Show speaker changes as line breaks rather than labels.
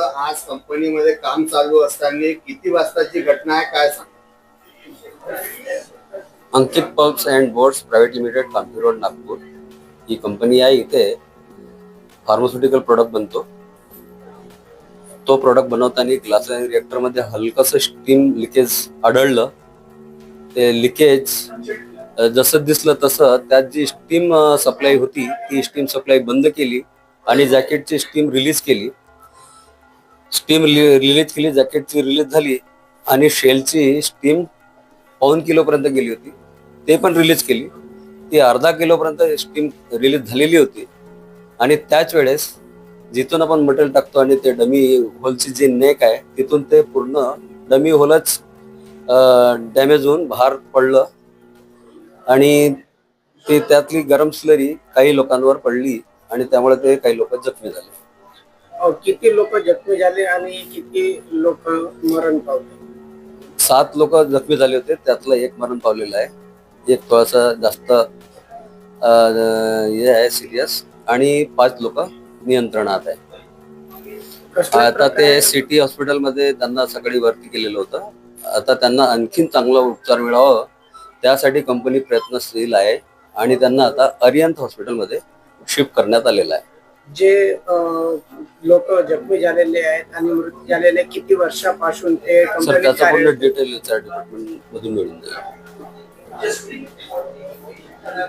होतं? आज कंपनीमध्ये काम चालू असताना किती वाजताची घटना आहे? काय सांग?
Ankit pumps and boards private limited Kamthi road Nagpur. He company आहे इथे. फार्मास्युटिकल प्रोडक्ट बनतो. तो प्रोडक्ट बनवताना ग्लास रिएक्टरमध्ये हलकंसं स्टीम लिकेज आढळलं. ते लिकेज जसं दिसलं तसं त्यात जी स्टीम सप्लाय होती ती स्टीम सप्लाय बंद केली आणि जॅकेटची स्टीम रिलीज केली. स्टीम रिलीज केली जॅकेटची रिलीज झाली आणि शेलची स्टीम पाऊन किलोपर्यंत गेली होती. ते पण रिलीज केली. ती अर्धा किलोपर्यंत स्टीम रिलीज झालेली होती. आणि त्याच वेळेस जिथून आपण मटेरियल टाकतो आणि ते डमी होलची जी नेक आहे तिथून ते पूर्ण डमी होलच डॅमेज होऊन बाहेर पडलं. आणि ते त्यातली गरम स्लरी काही लोकांवर पडली आणि त्यामुळे ते काही लोक जखमी झाले.
किती लोक जखमी झाले आणि किती लोक मरण पावले?
सात लोक जखमी झाले होते त्यातलं एक मरण पावलेलं आहे. एक थोडासा जास्त हे आहे सिरियस आणि पाच लोक नियंत्रणात आहे. आता ते सिटी हॉस्पिटलमध्ये त्यांना सकाळी भरती केलेलं होतं. आता त्यांना आणखीन चांगला उपचार मिळावं त्यासाठी कंपनी प्रयत्नशील आहे. आणि त्यांना आता अरियंत हॉस्पिटलमध्ये शिफ्ट करण्यात आलेलं आहे.
जे लोक जखमी झालेले आहेत आणि मृत्यू झालेले किती वर्षापासून ते
सर
कंपनीत
त्याचं पूर्ण
कार्यरत
डिटेल डिपार्टमेंट मधून मिळून जाईल.